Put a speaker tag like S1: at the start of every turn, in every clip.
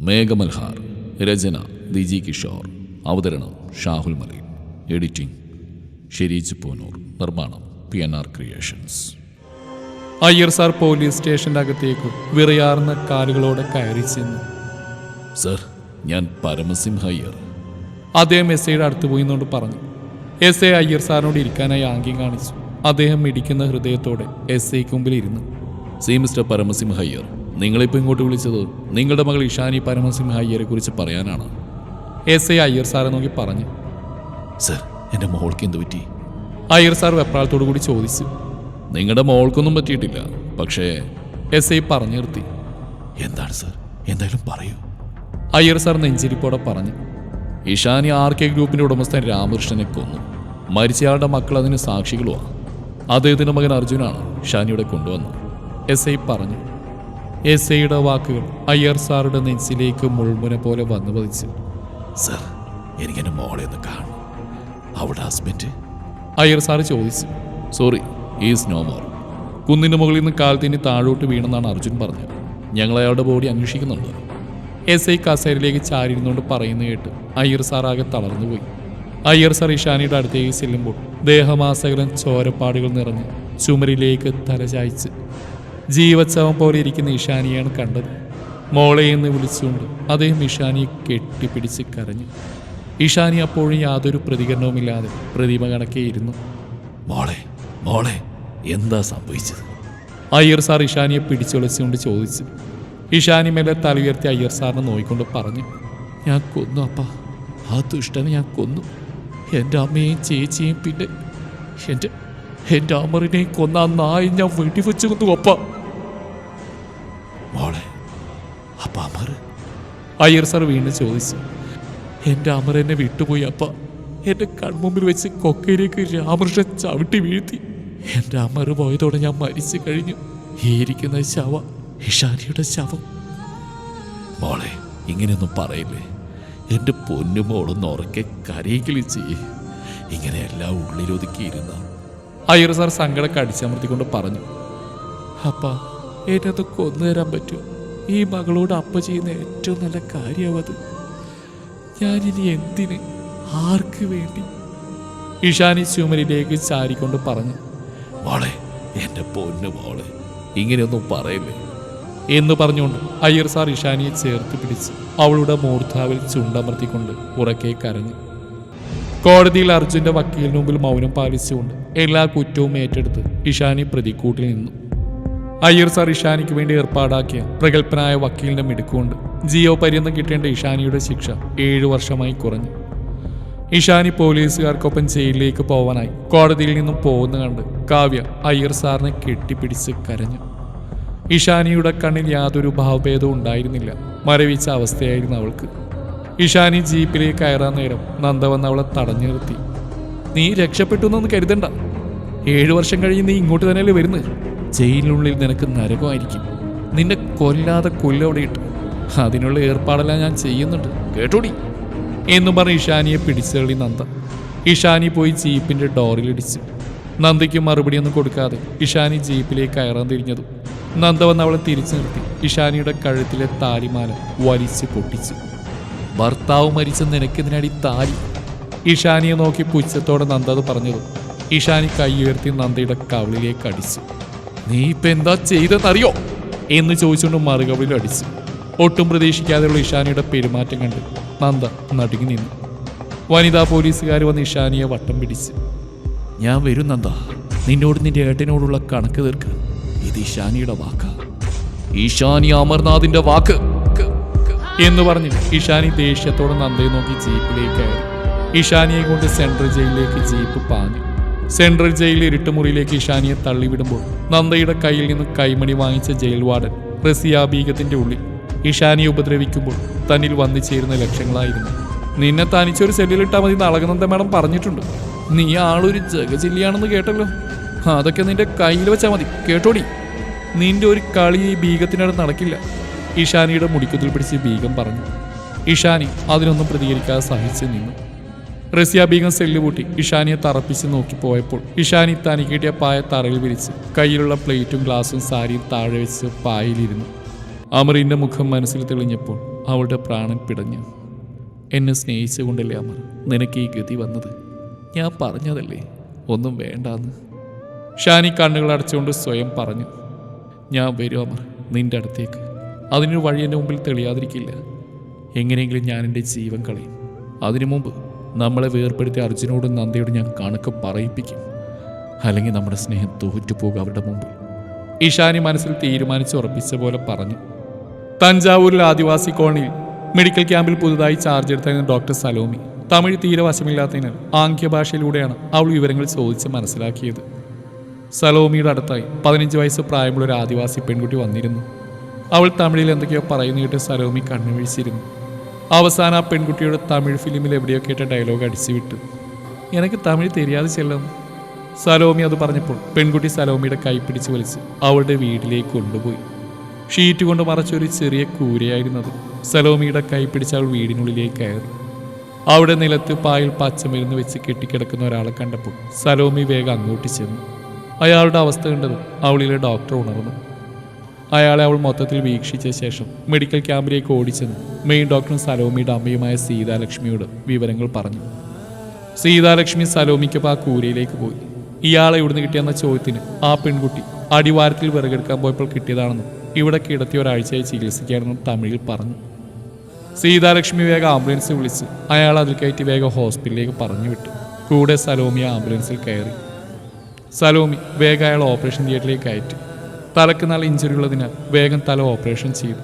S1: മേഘമൽഹാർ രചന ദിജി കിഷോർ അവതരണം ഷാഹുൽ മലി എഡിറ്റിംഗ് ഷെരീജ് പൂനൂർ നിർമ്മാണം P N R creations.
S2: Iyer sir police സ്റ്റേഷന്റെ അകത്തേക്ക് വിറയാർന്ന കാലുകളോടെ കയറി ചെന്നു.
S1: സർ ഞാൻ പരമസിംഹ അയ്യർ.
S2: അദ്ദേഹം എസ് ഐയുടെ അടുത്ത് പോയി എന്നോട് പറഞ്ഞു. എസ് ഐ അയ്യർ സാറിനോട് ഇരിക്കാനായി ആംഗ്യം കാണിച്ചു. അദ്ദേഹം മിടിക്കുന്ന ഹൃദയത്തോടെ എസ് ഐക്ക് മുമ്പിൽ ഇരുന്നു.
S1: സി മിസ്റ്റർ പരമസിംഹ അയ്യർ നിങ്ങളിപ്പോൾ ഇങ്ങോട്ട് വിളിച്ചത് നിങ്ങളുടെ മകൾ ഇഷാനി പരമസിംഹ അയ്യരെ കുറിച്ച് പറയാനാണ്.
S2: എസ് ഐ അയ്യർ സാറെ നോക്കി പറഞ്ഞു.
S1: സർ എന്റെ മോൾക്ക് എന്ത് പറ്റി?
S2: അയ്യർ സാർ വെപ്രാളത്തോടു കൂടി ചോദിച്ചു.
S1: നിങ്ങളുടെ മോൾക്കൊന്നും പറ്റിയിട്ടില്ല പക്ഷേ
S2: എസ് ഐ പറഞ്ഞു നിർത്തി.
S1: എന്താണ് സർ? എന്തായാലും പറയൂ.
S2: അയ്യർ സാർ നെഞ്ചിരിപ്പോടെ പറഞ്ഞു.
S1: ഇഷാനി ആർ കെ ഗ്രൂപ്പിന്റെ ഉടമസ്ഥൻ രാമകൃഷ്ണനെ കൊന്നു. മരിച്ചയാളുടെ മക്കൾ അതിന് സാക്ഷികളുമാണ്. അദ്ദേഹത്തിന്റെ മകൻ അർജുനാണ് ഷാനിയുടെ കൊണ്ടുവന്നത്.
S2: എസ് ഐ പറഞ്ഞു. എസ് ഐയുടെ വാക്കുകൾ അയ്യർ സാറുടെ നെഞ്ചിലേക്ക് മുൾമുന പോലെ വന്നു പതിച്ചു.
S1: സർ എനിക്കെന്റെ മോളെ ഒന്ന് കാണണം. അവളുടെ ഹസ്ബൻഡ്
S2: അയ്യർ സാറ് ചോദിച്ചു.
S1: സോറി ഈസ് നോ മോർ കുന്നിന്റെ മുകളിൽ നിന്ന് കാൽ തിന്നി താഴോട്ട് വീണെന്നാണ് അർജുൻ പറഞ്ഞത്. ഞങ്ങൾ അയാളുടെ ബോഡി അന്വേഷിക്കുന്നുണ്ട്.
S2: എസ് ഐ കസേരയിലേക്ക് ചാരിയിരുന്നുകൊണ്ട് പറയുന്നു കേട്ട് അയ്യർ സാർ ആകെ തളർന്നുപോയി അയ്യർ സാർ ഇഷാനിയുടെ അടുത്തേക്ക് ചെല്ലുമ്പോൾ ദേഹമാസകലം ചോരപ്പാടുകൾ നിറഞ്ഞ് ചുമരിലേക്ക് തലചായ്ച്ച് ജീവച്ചവം പോലെ ഇരിക്കുന്ന ഇഷാനിയാണ് കണ്ടത്. മോളെ എന്ന് വിളിച്ചുകൊണ്ട് അദ്ദേഹം ഇഷാനിയെ കെട്ടിപ്പിടിച്ച് കരഞ്ഞു. ഇഷാനി അപ്പോഴും യാതൊരു പ്രതികരണവുമില്ലാതെ പ്രതിമ കണക്കേയിരുന്നു ഇരുന്നു.
S1: മോളെ മോളെ എന്താ സംഭവിച്ചത്?
S2: അയ്യർ സാർ ഇഷാനിയെ പിടിച്ചൊളിച്ചുകൊണ്ട് ചോദിച്ചു. ഇഷാനി മേലെ തല ഉയർത്തി അയ്യർ സാറിനെ നോയിക്കൊണ്ട് പറഞ്ഞു ഞാൻ കൊന്നു അപ്പ. ആ ദുഷ്ടനെ ഞാൻ കൊന്നു. എന്റെ അമ്മയെയും ചേച്ചിയെയും പിന്നെ എന്റെ എന്റെ അമറിനെയും കൊന്ന ആ നായി ഞാൻ വെടിവെച്ചു കൊന്നു അപ്പ.
S1: മോളെ അപ്പ അമർ.
S2: അയ്യർ സാർ വീണ്ടും ചോദിച്ചു എന്റെ അമർ എന്നെ വിട്ടുപോയി അപ്പ. എന്റെ കൺമുമ്പിൽ വെച്ച് കൊക്കയിലേക്ക് രാമകൃഷ്ണൻ ചവിട്ടി വീഴ്ത്തി. എന്റെ അമർ പോയതോടെ ഞാൻ മരിച്ചു കഴിഞ്ഞു. ഈ ഇരിക്കുന്ന ശവ ഇഷാനിയുടെ ശവം.
S1: മോളെ ഇങ്ങനെയൊന്നും പറയില്ലേ? എന്റെ പൊന്നു മോളൊന്ന് ഉറക്കെ കരയെങ്കിലും ചെയ്യേ. ഇങ്ങനെ എല്ലാം ഉള്ളിലൊതുക്കിയിരുന്ന
S2: അയ്യർ സാർ സങ്കടം കടിച്ചമർത്തിക്കൊണ്ട് പറഞ്ഞു അപ്പ എന്നെ അത് കൊന്നുതരാൻ പറ്റുമോ ഈ മകളോട് അപ്പ ചെയ്യുന്ന ഏറ്റവും നല്ല കാര്യമാവത് ഞാനിനി എന്തിന്? ആർക്ക് വേണ്ടി? ഇഷാനി ചുമരിലേക്ക് ചാരിക്കൊണ്ട് പറഞ്ഞു
S1: മോളെ എന്റെ പൊന്നു മോളെ ഇങ്ങനെയൊന്നും പറയില്ലേ?
S2: എന്ന് പറഞ്ഞുകൊണ്ട് അയ്യർ സാർ ഇഷാനിയെ ചേർത്ത് പിടിച്ച് അവളുടെ മൂർധാവിൽ ചുണ്ടമർത്തിക്കൊണ്ട് ഉറക്കെ കരഞ്ഞു. കോടതിയിൽ അർജുന്റെ വക്കീലിന് മുമ്പിൽ മൗനം പാലിച്ചുകൊണ്ട് എല്ലാ കുറ്റവും ഏറ്റെടുത്ത് ഇഷാനി പ്രതിക്കൂട്ടിൽ നിന്നു. അയ്യർ സാർ ഇഷാനിക്ക് വേണ്ടി ഏർപ്പാടാക്കിയ പ്രഗത്ഭനായ വക്കീലിന്റെ മിടുക്കുകൊണ്ട് ജിയോ പര്യന്തം കിട്ടേണ്ട ഇഷാനിയുടെ ശിക്ഷ ഏഴു വർഷമായി കുറഞ്ഞു. ഇഷാനി പോലീസുകാർക്കൊപ്പം ജയിലിലേക്ക് പോവാനായി കോടതിയിൽ നിന്നും പോകുന്ന കണ്ട് കാവ്യ അയ്യർ സാറിനെ കെട്ടിപ്പിടിച്ച് കരഞ്ഞു. ഇഷാനിയുടെ കണ്ണിൽ യാതൊരു ഭാവഭേദവും ഉണ്ടായിരുന്നില്ല. മരവിച്ച അവസ്ഥയായിരുന്നു അവൾക്ക്. ഇഷാനി ജീപ്പിലേക്ക് കയറാൻ നേരം നന്ദ വന്ന് അവളെ തടഞ്ഞു നിർത്തി. നീ രക്ഷപ്പെട്ടു എന്നൊന്ന് കരുതണ്ട. ഏഴു വർഷം കഴിഞ്ഞ് നീ ഇങ്ങോട്ട് തന്നെയല്ലേ വരുന്നത്? ജയിലിനുള്ളിൽ നിനക്ക് നരകമായിരിക്കും. നിന്നെ കൊല്ലാതെ കൊല്ലവിടെ ഇട്ട്. അതിനുള്ള ഏർപ്പാടെല്ലാം ഞാൻ ചെയ്യുന്നുണ്ട്. കേട്ടോടി? എന്നും പറഞ്ഞ് ഇഷാനിയെ പിടിച്ചെളി നന്ദ. ഇഷാനി പോയി ജീപ്പിന്റെ ഡോറിലിടിച്ചു. നന്ദയ്ക്ക് മറുപടിയൊന്നും കൊടുക്കാതെ ഇഷാനി ജീപ്പിലേക്ക് കയറാൻ തിരിഞ്ഞതും. നന്ദ വന്ന് അവളെ തിരിച്ചു നിർത്തി. ഇഷാനിയുടെ കഴുത്തിലെ താലിമാല വലിച്ചു പൊട്ടിച്ചു. ഭർത്താവ് മരിച്ച നിനക്കിതിനടി താലി. ഇഷാനിയെ നോക്കി പുച്ഛത്തോടെ നന്ദ അത് പറഞ്ഞതും ഇഷാനി കൈ ഉയർത്തി നന്ദയുടെ കവിളിലേക്ക് അടിച്ചു. നീ ഇപ്പൊ എന്താ ചെയ്തെന്നറിയോ എന്ന് ചോദിച്ചുകൊണ്ട് മറുകവിളിൽ അടിച്ചു. ഒട്ടും പ്രതീക്ഷിക്കാതെയുള്ള ഇഷാനിയുടെ പെരുമാറ്റം കണ്ട് നന്ദ നടുങ്ങി നിന്നു. വനിതാ പോലീസുകാർ വന്ന് ഇഷാനിയെ വട്ടം പിടിച്ചു. ഞാൻ വരും നന്ദ. നിന്നോട് നിന്റെ ഏട്ടനോടുള്ള കണക്ക് തീർക്ക്. ഇത് ഇഷാനിയുടെ വാക്കാ. ഈശാനി അമർനാഥിന്റെ വാക്ക്. എന്ന് പറഞ്ഞ് ഇഷാനി ദേഷ്യത്തോടെ നന്ദയെ നോക്കി ജീപ്പിലേക്ക് ഇഷാനിയെ കൊണ്ട് സെൻട്രൽ ജയിലിലേക്ക് ജീപ്പ് പാഞ്ഞു. സെൻട്രൽ ജയിലിൽ ഇരുട്ടുമുറിയിലേക്ക് ഇഷാനിയെ തള്ളിവിടുമ്പോൾ നന്ദയുടെ കയ്യിൽ നിന്ന് കൈമണി വാങ്ങിച്ച ജയിൽ വാർഡൻ റസിയ ഉള്ളിൽ ഇഷാനിയെ ഉപദ്രവിക്കുമ്പോൾ തന്നിൽ വന്നു ചേരുന്ന ലക്ഷ്യങ്ങളായിരുന്നു നിന്നെ തനിച്ചൊരു സെല്ലിലിട്ടാൽ മതി നളകനന്ദ മാഡം പറഞ്ഞിട്ടുണ്ട്. നീ ആളൊരു ജഗജില്ലിയാണെന്ന് കേട്ടല്ലോ. അതൊക്കെ നിന്റെ കയ്യിൽ വെച്ചാൽ മതി. കേട്ടോടി. നിന്റെ ഒരു കളി ഈ ബീഗത്തിനടുത്ത് നടക്കില്ല. ഇഷാനിയുടെ മുടിക്കുത്തിൽ പിടിച്ച് ബീഗം പറഞ്ഞു. ഇഷാനി അതിനൊന്നും പ്രതികരിക്കാതെ സഹിച്ചു നിന്നു. റസിയ ബീഗം സെല്ല് പൂട്ടി. ഇഷാനിയെ തറപ്പിച്ച് നോക്കി പോയപ്പോൾ ഇഷാനി തനിക്ക് കിട്ടിയ പായ തറയിൽ വിരിച്ച് കയ്യിലുള്ള പ്ലേറ്റും ഗ്ലാസും സാരിയും താഴെ വെച്ച് പായയിലിരുന്നു. അമറിന്റെ മുഖം മനസ്സിൽ തെളിഞ്ഞപ്പോൾ അവളുടെ പ്രാണൻ പിടഞ്ഞു. എന്നെ സ്നേഹിച്ചുകൊണ്ടല്ലേ അമർ? നിനക്ക് ഈ ഗതി വന്നത്? ഞാൻ പറഞ്ഞതല്ലേ? ഒന്നും വേണ്ടാന്ന്. ഷാനി കണ്ണുകൾ അടച്ചുകൊണ്ട് സ്വയം പറഞ്ഞു. ഞാൻ വരും അമർ നിന്റെ അടുത്തേക്ക്. അതിനൊരു വഴി എന്റെ മുമ്പിൽ തെളിയാതിരിക്കില്ല. എങ്ങനെയെങ്കിലും ഞാൻ എന്റെ ജീവൻ കളയും. അതിനു മുമ്പ് നമ്മളെ വേർപ്പെടുത്തിയ അർജുനോടും നന്ദിയോടും ഞാൻ കണക്ക് പറയിപ്പിക്കും. അല്ലെങ്കിൽ നമ്മുടെ സ്നേഹം തോറ്റുപോകും അവരുടെ മുമ്പിൽ. ഇഷാനി മനസ്സിൽ തീരുമാനിച്ച് ഉറപ്പിച്ച പോലെ പറഞ്ഞു. തഞ്ചാവൂരിലെ ആദിവാസി കോളനിയിൽ മെഡിക്കൽ ക്യാമ്പിൽ പുതുതായി ചാർജ് എടുത്തായിരുന്ന ഡോക്ടർ സലോമി. തമിഴ് തീരെ വശമില്ലാത്തതിനാൽ ആംഗ്യഭാഷയിലൂടെയാണ് അവൾ വിവരങ്ങൾ ചോദിച്ച് മനസ്സിലാക്കിയത്. സലോമിയുടെ അടുത്തായി പതിനഞ്ച് വയസ്സ് പ്രായമുള്ള ഒരു ആദിവാസി പെൺകുട്ടി വന്നിരുന്നു. അവൾ തമിഴിൽ എന്തൊക്കെയോ പറയുന്ന സലോമി കണ്ണുവീഴ്ചിരുന്നു അവസാനം ആ പെൺകുട്ടിയുടെ തമിഴ് ഫിലിമിൽ എവിടെയോ കേട്ട ഡയലോഗ് അടിച്ചു വിട്ടു എനിക്ക് തമിഴ് തെരിയാതെ ചെല്ലും. സലോമി അത് പറഞ്ഞപ്പോൾ പെൺകുട്ടി സലോമിയുടെ കൈ പിടിച്ച് വലിച്ച് അവളുടെ വീട്ടിലേക്ക് കൊണ്ടുപോയി. ഷീറ്റ് കൊണ്ട് മറച്ച ഒരു ചെറിയ കൂരയായിരുന്നത് സലോമിയുടെ കൈ പിടിച്ച് അവൾ വീടിനുള്ളിലേക്ക് കയറി. അവിടെ നിലത്ത് പായിൽ പച്ചമരുന്ന് വെച്ച് കെട്ടിക്കിടക്കുന്ന ഒരാളെ കണ്ടപ്പോൾ സലോമി വേഗം അങ്ങോട്ട് ചെന്നു. അയാളുടെ അവസ്ഥ കണ്ടത് അവളിലെ ഡോക്ടർ ഉണർന്നു. അയാളെ അവൾ മൊത്തത്തിൽ വീക്ഷിച്ച ശേഷം മെഡിക്കൽ ക്യാമ്പിലേക്ക് ഓടിച്ചെന്ന്. മെയിൻ ഡോക്ടറും സലോമിയുടെ അമ്മയുമായ സീതാലക്ഷ്മിയോട് വിവരങ്ങൾ പറഞ്ഞു. സീതാലക്ഷ്മി സലോമിക്കൊപ്പം ആ കൂരയിലേക്ക് പോയി. ഇയാളെ ഇവിടുന്ന് കിട്ടിയെന്ന ചോദ്യത്തിന് ആ പെൺകുട്ടി അടിവാരത്തിൽ വിറകെടുക്കാൻ പോയപ്പോൾ കിട്ടിയതാണെന്നും ഇവിടെ കിടത്തി ഒരാഴ്ചയായി ചികിത്സിക്കുകയാണെന്നും തമിഴിൽ പറഞ്ഞു. സീതാലക്ഷ്മി വേഗം ആംബുലൻസ് വിളിച്ച് അയാൾ അതിൽ കയറ്റി വേഗം ഹോസ്പിറ്റലിലേക്ക് പറഞ്ഞു വിട്ടു. കൂടെ സലോമി ആംബുലൻസിൽ കയറി. സലോമി വേഗം അയാൾ ഓപ്പറേഷൻ തിയേറ്ററിലേക്ക് കയറ്റി. തലക്ക് നല്ല ഇഞ്ചുറി ഉള്ളതിനാൽ വേഗം തല ഓപ്പറേഷൻ ചെയ്തു.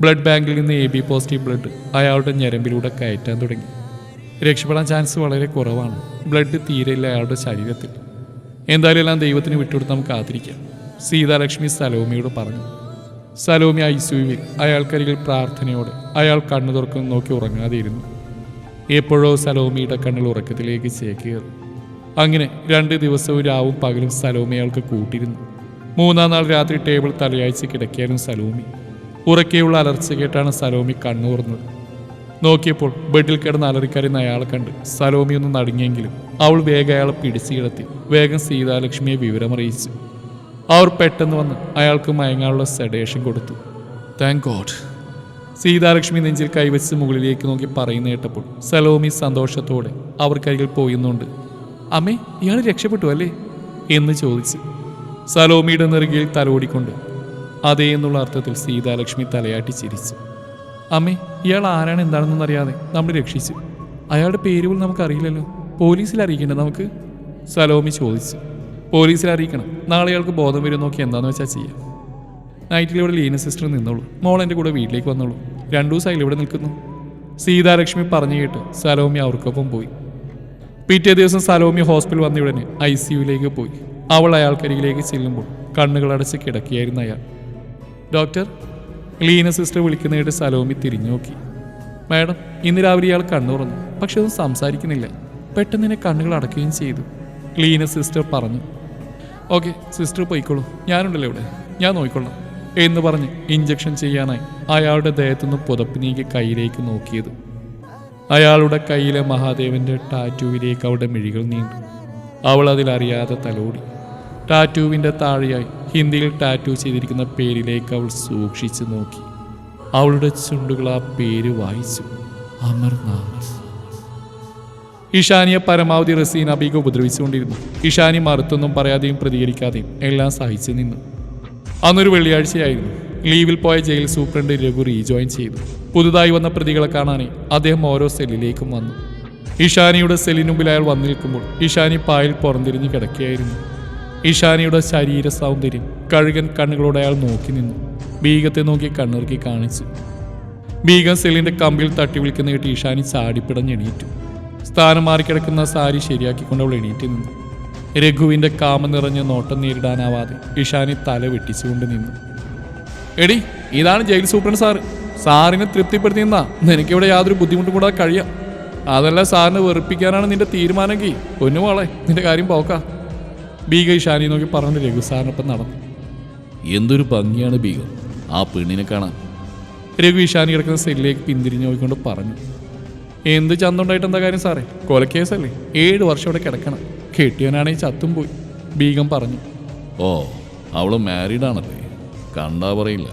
S2: ബ്ലഡ് ബാങ്കിൽ നിന്ന് എ ബി പോസിറ്റീവ് ബ്ലഡ് അയാളുടെ ഞരമ്പിലൂടെ കയറ്റാൻ തുടങ്ങി. രക്ഷപ്പെടാൻ ചാൻസ് വളരെ കുറവാണ്. ബ്ലഡ് തീരെയില്ല അയാളുടെ ശരീരത്തിൽ. എന്തായാലും എല്ലാം ദൈവത്തിന് വിട്ടുകൊടുത്ത് നമുക്ക് കാത്തിരിക്കാം. സീതാലക്ഷ്മി സലോമിയോട് പറഞ്ഞു. സലോമി ഐ സിയുവിൽ അയാൾക്കരികിൽ പ്രാർത്ഥനയോടെ അയാൾ കണ്ണു തുറക്കുന്നു നോക്കി ഉറങ്ങാതിരുന്നു എപ്പോഴോ സലോമിയുടെ കണ്ണിൽ ഉറക്കത്തിലേക്ക് ചേക്കേറി. അങ്ങനെ രണ്ട് ദിവസവും രാവും പകലും സലോമി അയാൾക്ക് കൂട്ടിരുന്നു. മൂന്നാം നാൾ രാത്രി ടേബിൾ തലയാഴ്ച കിടക്കിയാലും സലോമി. ഉറക്കെയുള്ള അലർച്ച കേട്ടാണ് സലോമി കണ്ണൂർന്നത്. നോക്കിയപ്പോൾ ബെഡിൽ കിടന്ന് അലറിക്കറിയുന്ന അയാളെ കണ്ട് സലോമി ഒന്ന് നടുങ്ങിയെങ്കിലും അവൾ വേഗം അയാളെ പിടിച്ചു കിടത്തി വേഗം സീതാലക്ഷ്മിയെ വിവരമറിയിച്ചു. അവർ പെട്ടെന്ന് വന്ന് അയാൾക്ക് മയങ്ങാനുള്ള സെഡേഷൻ കൊടുത്തു. താങ്ക് ഗോഡ് സീതാലക്ഷ്മി നെഞ്ചിൽ കൈവച്ച് മുകളിലേക്ക് നോക്കി പറയുന്ന കേട്ടപ്പോൾ സലോമി സന്തോഷത്തോടെ അവർക്കരികിൽ പോയിന്നുണ്ട്. അമ്മേ ഇയാൾ രക്ഷപ്പെട്ടു അല്ലേ? എന്ന് ചോദിച്ചു. സലോമിയുടെ നെറുകയിൽ തലോടിക്കൊണ്ട് അതേ എന്നുള്ള അർത്ഥത്തിൽ സീതാലക്ഷ്മി തലയാട്ടി ചിരിച്ചു. അമ്മേ ഇയാൾ ആരാണ് എന്താണെന്നൊന്നും അറിയാതെ നമ്മൾ രക്ഷിച്ചു. അയാളുടെ പേര് പോലും നമുക്കറിയില്ലല്ലോ. പോലീസിൽ അറിയിക്കണ്ടേ നമുക്ക്? സലോമി ചോദിച്ചു. പോലീസിൽ അറിയിക്കണം. നാളെ അയാൾക്ക് ബോധം വരും നോക്കി എന്താണെന്ന് വെച്ചാൽ ചെയ്യാം. നൈറ്റിൽ ഇവിടെ ലീന സിസ്റ്റർ നിന്നോളൂ. മോൾ എന്റെ കൂടെ വീട്ടിലേക്ക് വന്നോളൂ. രണ്ടു ദിവസമായില്ല ഇവിടെ നിൽക്കുന്നു. സീതാലക്ഷ്മി പറഞ്ഞു കേട്ട് സലോമി അവർക്കൊപ്പം പോയി. പിറ്റേ ദിവസം സലോമി ഹോസ്പിറ്റൽ വന്ന ഉടനെ ഐ സിയുലേക്ക് പോയി. അവൾ അയാൾക്കരികിലേക്ക് ചെല്ലുമ്പോൾ കണ്ണുകൾ അടച്ച് കിടക്കുകയായിരുന്നു അയാൾ. ഡോക്ടർ ലീന സിസ്റ്റർ വിളിക്കുന്നതിന്റെ സലോമി തിരിഞ്ഞു നോക്കി. മാഡം ഇന്ന് രാവിലെ ഇയാൾ കണ്ണു തുറന്നു. പക്ഷെ ഒന്നും സംസാരിക്കുന്നില്ല. പെട്ടെന്ന് എന്നെ കണ്ണുകൾ അടക്കുകയും ചെയ്തു. ലീന സിസ്റ്റർ പറഞ്ഞു ഓക്കെ സിസ്റ്റർ പോയിക്കോളൂ. ഞാനുണ്ടല്ലോ ഇവിടെ. ഞാൻ നോക്കിക്കൊള്ളാം. എന്ന് പറഞ്ഞ് ഇഞ്ചക്ഷൻ ചെയ്യാനായി അയാളുടെ ദേഹത്തുനിന്ന് പുതപ്പ് നീക്കി കയ്യിലേക്ക് നോക്കിയത്. അയാളുടെ കയ്യിലെ മഹാദേവന്റെ ടാറ്റൂവിലേക്ക് അവളുടെ മിഴികൾ നീണ്ടു. അവൾ അതിലറിയാതെ തലോടി. ടാറ്റൂവിന്റെ താഴെയായി ഹിന്ദിയിൽ ടാറ്റൂ ചെയ്തിരിക്കുന്ന പേരിലേക്ക് അവൾ സൂക്ഷിച്ചു നോക്കി. അവളുടെ ചുണ്ടുകൾ ആ പേര് വായിച്ചു. അമർനാഥ്. ഇഷാനിയെ പരമാവധി റസീൻ അബീഗ ഉപദ്രവിച്ചുകൊണ്ടിരുന്നു. ഇഷാനി മറുത്തൊന്നും പറയാതെയും പ്രതികരിക്കാതെയും എല്ലാം സഹിച്ചു നിന്നു. അന്നൊരു വെള്ളിയാഴ്ചയായിരുന്നു. ലീവിൽ പോയ ജയിൽ സൂപ്രണ്ട് രഘു റീജോയിൻ ചെയ്തു. പുതുതായി വന്ന പ്രതികളെ കാണാനായി അദ്ദേഹം ഓരോ സെല്ലിലേക്കും വന്നു. ഇഷാനിയുടെ സെല്ലിനുമ്പിൽ അയാൾ വന്നു നിൽക്കുമ്പോൾ ഇഷാനി പായിൽ പുറംതിരിഞ്ഞ് കിടക്കുകയായിരുന്നു. ഇഷാനിയുടെ ശരീര സൗന്ദര്യം കഴുകൻ കണ്ണുകളോടെ അയാൾ നോക്കി നിന്നു. ബീഗത്തെ നോക്കി കണ്ണിറുക്കി കാണിച്ചു. ബീഗം സെലിന്റെ കമ്പിൽ തട്ടി വിളിക്കുന്ന കേട്ട് ഇഷാനി ചാടിപ്പിടഞ്ഞ് എണീറ്റു സ്ഥാനം മാറിക്കിടക്കുന്ന സാരി ശരിയാക്കിക്കൊണ്ട് അവൾ എണീറ്റ് നിന്നു. രഘുവിന്റെ കാമ നിറഞ്ഞ നോട്ടം നേരിടാനാവാതെ ഇഷാനി തല വെട്ടിച്ചുകൊണ്ട് നിന്നു. എടി ഇതാണ് ജയിൽ സൂപ്രണ്ട് സാറ്. സാറിനെ തൃപ്തിപ്പെടുത്തി നിന്നാ. നിനക്കിവിടെ യാതൊരു ബുദ്ധിമുട്ടും കൂടാതെ കഴിയാം. അതല്ല സാറിനെ വെറുപ്പിക്കാനാണ് നിന്റെ തീരുമാനമെങ്കിൽ. പൊന്നുമോളെ നിന്റെ കാര്യം പോക്കാ. ബീഗ ഇഷാനി നോക്കി പറഞ്ഞു രഘു സാറിനൊപ്പം നടന്നു.
S1: എന്തൊരു ഭംഗിയാണ് ബീഗം ആ പെണ്ണിനെ കാണാൻ.
S2: രഘു ഇഷാനി കിടക്കുന്ന സെല്ലിലേക്ക് പിന്തിരിഞ്ഞു നോക്കിക്കൊണ്ട് പറഞ്ഞു. എന്ത് ചന്തമുണ്ടായിട്ട് എന്താ കാര്യം സാറേ? കൊലക്കേസല്ലേ? ഏഴ് വർഷം ഇവിടെ കിടക്കണം. കെട്ടിയവനാണെങ്കിൽ ചത്തും പോയി. ബീഗം പറഞ്ഞു.
S1: ഓ അവൾ മാരീഡ് ആണല്ലേ? കണ്ടാ പറയില്ല.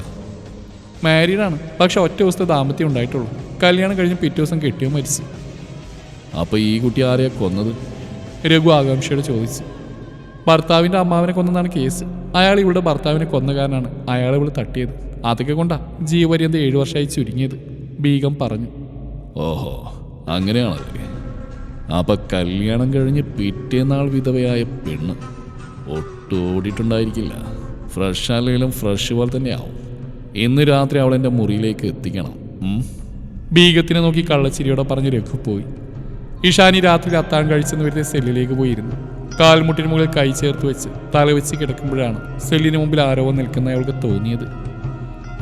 S2: മാരീഡാണ് പക്ഷെ ഒറ്റ ദിവസത്തെ ദാമ്പത്യം ഉണ്ടായിട്ടുള്ളൂ. കല്യാണം കഴിഞ്ഞ് പിറ്റേ ദിവസം കെട്ടിയോ മരിച്ചു.
S1: അപ്പോൾ ഈ കുട്ടി ആരെയാ കൊന്നത്?
S2: രഘു ആകാംക്ഷയോട് ചോദിച്ചു. ഭർത്താവിന്റെ അമ്മാവനെ കൊന്നതാണ് കേസ്. അയാൾ ഇവിടെ ഭർത്താവിനെ കൊന്ന കാരനാണ് അയാൾ ഇവിടെ തട്ടിയത്. അതൊക്കെ കൊണ്ടാ ജീവപര്യന്തം ഏഴു വർഷമായി ചുരുങ്ങിയത് ബീഗം പറഞ്ഞു.
S1: ഓഹോ അങ്ങനെയാണല്ലേ. അപ്പൊ കല്യാണം കഴിഞ്ഞ് പിറ്റേന്നാൾ വിധവയായ പെണ്ണ് ഒട്ടോടിയിട്ടുണ്ടായിരിക്കില്ല. ഫ്രഷ് അല്ലെങ്കിലും ഫ്രഷ് പോലെ തന്നെയാവും. ഇന്ന് രാത്രി അവൾ എന്റെ മുറിയിലേക്ക് എത്തിക്കണം?
S2: ബീഗത്തിനെ നോക്കി കള്ളച്ചിരിയോടെ പറഞ്ഞ് രഘു പോയി. ഇഷാനി രാത്രി അത്താഴം കഴിച്ചെന്ന് വരുന്ന സെല്ലിലേക്ക് പോയിരുന്നു. കാൽമുട്ടിന് മുകളിൽ കൈ ചേർത്ത് വെച്ച് തലവെച്ച് കിടക്കുമ്പോഴാണ് സെല്ലിന് മുമ്പിൽ ആരോ നിൽക്കുന്ന അയാൾക്ക് തോന്നിയത്.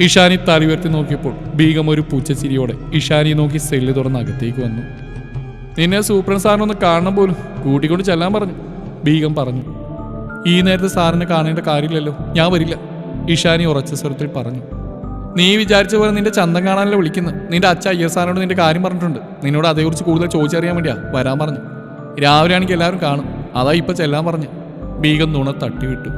S2: ഇഷാനി തല ഉയർത്തി നോക്കിയപ്പോൾ ബീഗം ഒരു പൂച്ചച്ചിരിയോടെ ഇഷാനി നോക്കി സെല്ല് തുറന്ന് അകത്തേക്ക് വന്നു. നിന്നെ സൂപ്രൻ സാറിനൊന്ന് കാണണം പോലും. കൂട്ടിക്കൊണ്ട് ചെല്ലാൻ പറഞ്ഞു ബീഗം പറഞ്ഞു. ഈ നേരത്തെ സാറിനെ കാണേണ്ട കാര്യമില്ലല്ലോ. ഞാൻ വരില്ല ഇഷാനി ഉറച്ച സ്വരത്തിൽ പറഞ്ഞു. നീ വിചാരിച്ച പോലെ നിന്റെ ചന്തം കാണാനല്ലേ വിളിക്കുന്നത് നിന്റെ അച്ഛ അയ്യർ സാറിനോട് നിന്റെ കാര്യം പറഞ്ഞിട്ടുണ്ട്. നിന്നോട് അതേക്കുറിച്ച് കൂടുതൽ ചോദിച്ചറിയാൻ വേണ്ടിയാ വരാൻ പറഞ്ഞു. രാവിലെ ആണെങ്കിൽ എല്ലാവരും കാണും. അതാ ഇപ്പൊ ചെല്ലാൻ പറഞ്ഞു. ബീഗം നുണ തട്ടിവിട്ടു.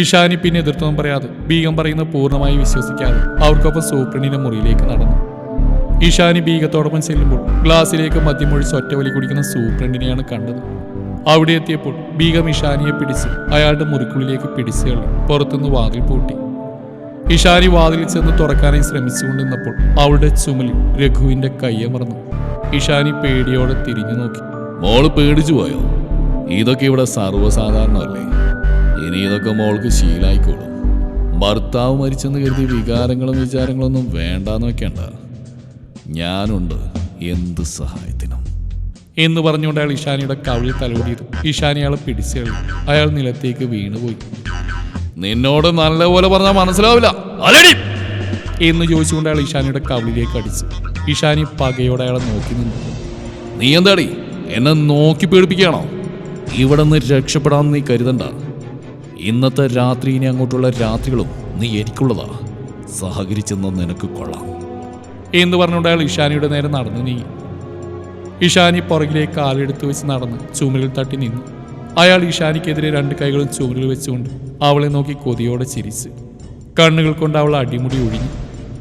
S2: ഇഷാനി പിന്നെ എതിർത്തൊന്നും പറയാതെ ബീഗം പറയുന്ന പൂർണമായി വിശ്വസിക്കാതെ അവർക്കൊപ്പം സൂപ്രണ്ടിന്റെ മുറിയിലേക്ക് നടന്നു. ഇഷാനി ബീഗത്തോടൊപ്പം ചെല്ലുമ്പോൾ ഗ്ലാസ്സിലേക്ക് മദ്യമൊഴിച്ച് ഒറ്റവലി കുടിക്കുന്ന സൂപ്രണ്ടിനെയാണ് കണ്ടത്. അവിടെ എത്തിയപ്പോൾ ബീഗം ഇഷാനിയെ പിടിച്ച് അയാളുടെ മുറിക്കുള്ളിലേക്ക് പിടിച്ചു തള്ളി പുറത്തുനിന്ന് വാതിൽ പൂട്ടി. ഇഷാനി വാതിലിൽ ചെന്ന് തുറക്കാനായി ശ്രമിച്ചുകൊണ്ടിരുന്നപ്പോൾ അവളുടെ ചുമലിൽ രഘുവിന്റെ കയ്യമറന്നു ഇഷാനി പേടിയോടെ തിരിഞ്ഞു നോക്കി.
S1: മോൾ പേടിച്ചു പോയോ? ഇതൊക്കെ ഇവിടെ സർവസാധാരണമല്ലേ? ഇനി ഇതൊക്കെ മോൾക്ക് ശീലായിക്കോളും. ഭർത്താവ് മരിച്ചെന്ന് കരുതി വികാരങ്ങളും വിചാരങ്ങളൊന്നും വേണ്ടാന്ന് വെക്കണ്ട. ഞാനുണ്ട് എന്ത് സഹായത്തിനും.
S2: എന്ന് പറഞ്ഞുകൊണ്ട് അയാൾ ഇഷാനിയുടെ കവിളിൽ തലോടിയത്. ഇഷാനി അയാളെ പിടിച്ചു അയാൾ നിലത്തേക്ക് വീണുപോയി.
S1: നിന്നോട് നല്ലപോലെ പറഞ്ഞാൽ മനസ്സിലാവില്ല.
S2: എന്ന് ചോദിച്ചുകൊണ്ട് അയാൾ ഇഷാനിയുടെ കവിളിലേക്ക് അടിച്ചു. ഇഷാനി പകയോടെ അയാളെ നോക്കി നിന്നു.
S1: നീ എന്താടി? എന്നെ നോക്കി പേടിപ്പിക്കുകയാണോ? ഇവിടെ നിന്ന് രക്ഷപ്പെടാൻ നീ കരുതണ്ട. ഇന്നത്തെ രാത്രി ഇനി അങ്ങോട്ടുള്ള രാത്രികളും നീ എനിക്കുള്ളതാ. സഹകരിച്ചെന്ന് നിനക്ക് കൊള്ളാം.
S2: എന്ന് പറഞ്ഞുകൊണ്ട് അയാൾ ഇഷാനിയുടെ നേരെ നടന്നു നീ ഇഷാനി പുറകിലേക്ക് കാലെടുത്ത് വെച്ച് നടന്ന് ചുമലിൽ തട്ടി നിന്നു. അയാൾ ഇഷാനിക്കെതിരെ രണ്ട് കൈകളും ചുമലിൽ വെച്ചുകൊണ്ട് അവളെ നോക്കി കൊതിയോടെ ചിരിച്ച്. കണ്ണുകൾ കൊണ്ട് അവൾ അടിമുടി ഒഴിഞ്ഞു.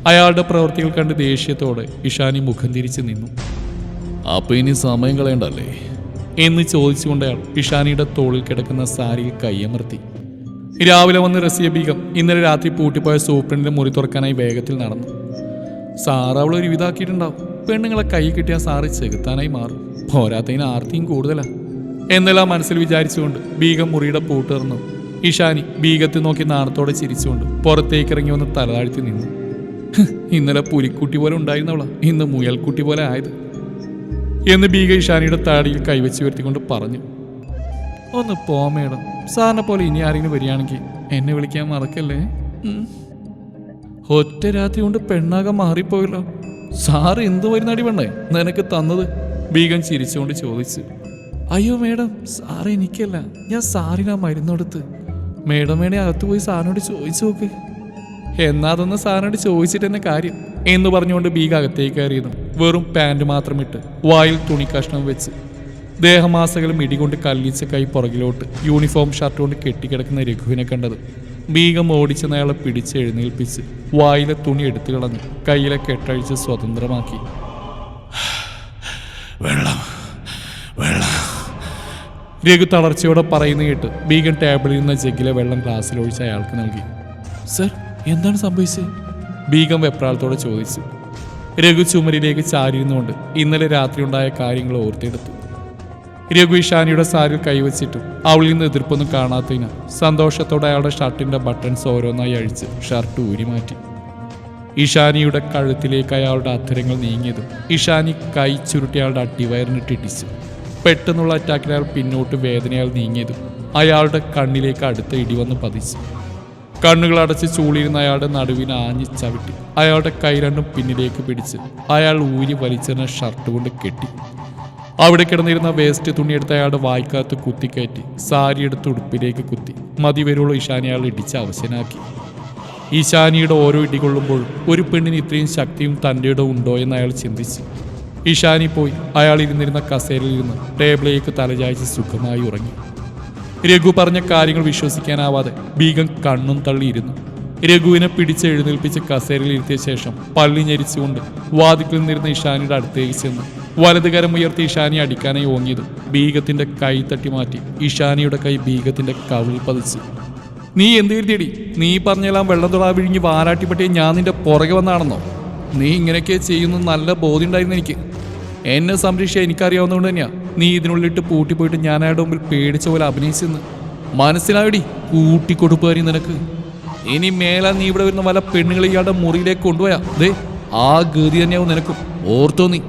S2: അയാളുടെ പ്രവൃത്തികൾ കണ്ട് ദേഷ്യത്തോടെ ഇഷാനി മുഖം തിരിച്ച് നിന്നു.
S1: അപ്പൊ ഇനി സമയം കളയണ്ടല്ലേ?
S2: എന്ന് ചോദിച്ചുകൊണ്ട് അയാൾ ഇഷാനിയുടെ തോളിൽ കിടക്കുന്ന സാരിയിൽ കയ്യമർത്തി. രാവിലെ വന്ന് റസിയ ബീഗം ഇന്നലെ രാത്രി പൂട്ടിപ്പോയ സൂപ്രണ്ടിന്റെ മുറി തുറക്കാനായി വേഗത്തിൽ നടന്നു. സാറ് അവൾ ഒരു ഇതാക്കിയിട്ടുണ്ടാവും പെണ്ണുങ്ങളെ കൈ കിട്ടിയാൽ സാറ് ചെകുത്താനായി മാറും. പോരാത്തതിന് ആർത്തിയും കൂടുതലാ. എന്നെല്ലാം മനസ്സിൽ വിചാരിച്ചുകൊണ്ട് ബീഗം മുറിയുടെ പൂട്ട് ഇഷാനി ബീഗത്തെ നോക്കി നാണത്തോടെ ചിരിച്ചുകൊണ്ട് പുറത്തേക്ക് ഇറങ്ങി വന്ന് തലതാഴ്ത്തി നിന്നു. ഇന്നലെ പുലിക്കുട്ടി പോലെ ഉണ്ടായിരുന്നവളാ. ഇന്ന് മുയൽക്കുട്ടി പോലെ ആയത്. എന്ന് ബീഗ ഇഷാനിയുടെ താടിയിൽ കൈവച്ച് ഉയർത്തിക്കൊണ്ട് പറഞ്ഞു. ഒന്ന് പോ മേഡം. സാറിനെ പോലെ ഇനി ആരെങ്കിലും വരികയാണെങ്കിൽ എന്നെ വിളിക്കാൻ മറക്കല്ലേ. ഒറ്റ രാത്രി കൊണ്ട് പെണ്ണാകെ മാറിപ്പോയല്ലോ. സാറ് എന്ത് മരുന്നടി പെണ്ണേ നിനക്ക് തന്നത്? ബീഗം ചിരിച്ചുകൊണ്ട് ചോദിച്ചു. അയ്യോ മേഡം സാർ എനിക്കല്ല. ഞാൻ സാറിനാ മരുന്നെടുത്ത് മേഡം വേണേ അകത്ത് പോയി സാറിനോട് ചോദിച്ചു നോക്ക്. എന്നാ അതൊന്ന് സാറിനോട് ചോദിച്ചിട്ട് തന്നെ കാര്യം എന്ന് പറഞ്ഞുകൊണ്ട് ബീഗ അകത്തേക്ക് കയറിയതും വെറും പാന്റ് മാത്രം ഇട്ട് വായിൽ തുണി കഷ്ണം വെച്ച് ദേഹമാസകളും ഇടികൊണ്ട് കല്ലിച്ച കൈ പുറകിലോട്ട് യൂണിഫോം ഷർട്ട് കൊണ്ട് കെട്ടിക്കിടക്കുന്ന രഘുവിനെ കണ്ടത്. ബീഗം ഓടിച്ചെന്ന് അയാളെ പിടിച്ച് എഴുന്നേൽപ്പിച്ച് വായിലെ തുണി എടുത്തു കളഞ്ഞ് കയ്യിലെ കെട്ടഴിച്ച് സ്വതന്ത്രമാക്കി.
S1: വെള്ളം വെള്ളം.
S2: രഘു തളർച്ചയോടെ പറയുന്ന കേട്ട് ബീഗൻ ടേബിളിൽ നിന്ന് ജഗ്ഗിലെ വെള്ളം ഗ്ലാസ്സിൽ ഒഴിച്ച് അയാൾക്ക് നൽകി. സർ എന്താണ് സംഭവിച്ചത്? ബീഗം വെപ്രാളത്തോടെ ചോദിച്ചു. രഘു ചുമരിലേക്ക് ചാരിയിരുന്നുകൊണ്ട് ഇന്നലെ രാത്രി ഉണ്ടായ കാര്യങ്ങൾ ഓർത്തെടുത്തു. രഘു ഇഷാനിയുടെ സാരിൽ കൈവച്ചിട്ടും അവളിൽ നിന്ന് എതിർപ്പൊന്നും കാണാത്തതിനാൽ സന്തോഷത്തോടെ അയാളുടെ ഷർട്ടിന്റെ ബട്ടൺസ് ഓരോന്നായി അഴിച്ച് ഷർട്ട് ഊരി മാറ്റി. ഇഷാനിയുടെ കഴുത്തിലേക്ക് അയാളുടെ അധരങ്ങൾ നീങ്ങിയതും ഇഷാനി കൈ ചുരുട്ടി അയാളുടെ അട്ടിവയറിനിട്ടിടിച്ചു പെട്ടെന്നുള്ള അറ്റാക്കിൽ അയാൾ പിന്നോട്ട് വേദനയാൽ നീങ്ങിയതും അയാളുടെ കണ്ണിലേക്ക് അടുത്ത ഇടിവന്ന് പതിച്ചു. കണ്ണുകൾ അടച്ച് ചൂളിയിരുന്ന അയാളുടെ നടുവിന് ആഞ്ഞി ചവിട്ടി. അയാളുടെ കൈ രണ്ടും പിന്നിലേക്ക് പിടിച്ച് അയാൾ ഊരി വലിച്ചെറിഞ്ഞ ഷർട്ട് കൊണ്ട് കെട്ടി. അവിടെ കിടന്നിരുന്ന വേസ്റ്റ് തുണിയെടുത്ത് അയാളുടെ വായ്ക്കകത്ത് കുത്തിക്കയറ്റി സാരി എടുത്ത് ഉടുപ്പിലേക്ക് കുത്തി. മതി വരുള്ളൂ ഈശാനി അയാൾ ഇടിച്ച് അവശനാക്കി. ഈശാനിയുടെ ഓരോ ഇടികൊള്ളുമ്പോൾ ഒരു പെണ്ണിന് ഇത്രയും ശക്തിയും തന്റെ ഇടം ഉണ്ടോ എന്ന് അയാൾ ചിന്തിച്ചു. ഈശാനി പോയി. അയാൾ ഇരുന്നിരുന്ന കസേരയിൽ ഇരുന്ന് ടേബിളിലേക്ക് തലചായ്ച്ച് സുഖമായി ഉറങ്ങി. രഘു പറഞ്ഞ കാര്യങ്ങൾ വിശ്വസിക്കാനാവാതെ ബീഗം കണ്ണും തള്ളിയിരുന്നു. രഘുവിനെ പിടിച്ച് എഴുന്നേൽപ്പിച്ച് കസേരയിൽ ഇരുത്തിയ ശേഷം പള്ളി ഞെരിച്ചുകൊണ്ട് വാതിക്കൽ നിന്നിരുന്ന ഇഷാനിയുടെ അടുത്തേക്ക് ചെന്ന്. വലതുകരം ഉയർത്തി ഇഷാനി അടിക്കാനായി ഓങ്ങിയതും ബീഗത്തിന്റെ കൈ തട്ടി മാറ്റി ഇഷാനിയുടെ കൈ ബീഗത്തിന്റെ കവിളിൽ പതിച്ചു. നീ എന്ത് കരുതിയടി? നീ പറഞ്ഞെല്ലാം വെള്ളം തൊടാ വിഴിഞ്ഞ് വാരാട്ടിപ്പട്ടിയെ ഞാൻ നിന്റെ പുറകെ വന്നാണെന്നോ? നീ ഇങ്ങനെയൊക്കെ ചെയ്യുന്ന നല്ല ബോധ്യം ഉണ്ടായിരുന്നു എനിക്ക്. എന്നെ സംരക്ഷിച്ച എനിക്കറിയാവുന്നതുകൊണ്ട് തന്നെയാ. നീ ഇതിനുള്ളിട്ട് പൂട്ടിപ്പോയിട്ട് ഞാൻ അയാളുടെ മുമ്പിൽ പേടിച്ച പോലെ അഭിനയിച്ചെന്ന്. മനസ്സിലായടി കൂട്ടിക്കൊടുപ്പുകാരി നിനക്ക്. ഇനി മേലാ നീ ഇവിടെ വരുന്ന വല്ല പെണ്ണുങ്ങളെ ഇയാളുടെ മുറിയിലേക്ക് കൊണ്ടുപോയാ. ദേ ആ ഗതി തന്നെയാവും നിനക്കും. ഓർത്തോ നീ.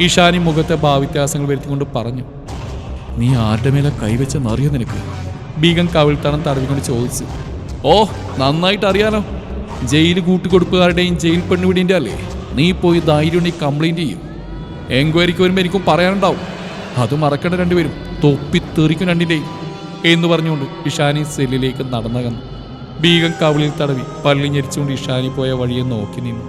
S2: ഇഷാനി മുഖത്തെ ഭാവിത്യാസങ്ങൾ വരുത്തിക്കൊണ്ട് പറഞ്ഞു. നീ ആരുടെ മേലെ മറിയോ നിനക്ക്? ബീഗം കവിൾത്തണം തടവിക്കൊണ്ട് ചോദിച്ചു. ഓ നന്നായിട്ട് അറിയാലോ. ജയിൽ കൂട്ടിക്കൊടുപ്പുകാരുടെയും ജയിൽ പെണ്ണുപിടിന്റെ അല്ലേ? നീ പോയി ധൈര്യം ഉണ്ടെങ്കിൽ കംപ്ലൈന്റ് ചെയ്യും എൻക്വയറിക്ക് വരുമ്പോൾ എനിക്കും പറയാനുണ്ടാവും. അത് മറക്കേണ്ട രണ്ടുപേരും തൊപ്പി തെറിക്കും രണ്ടിന്റെയും എന്ന് പറഞ്ഞുകൊണ്ട് ഇഷാനി സെല്ലിലേക്ക് നടന്നകന്നു. ബീഗം കവിളിൽ തടവി പള്ളി ഞെരിച്ചുകൊണ്ട് ഇഷാനി പോയ വഴിയെ നോക്കി നിന്നു.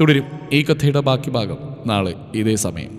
S2: തുടരും ഈ കഥയുടെ ബാക്കി ഭാഗം നാളെ ഇതേ സമയം.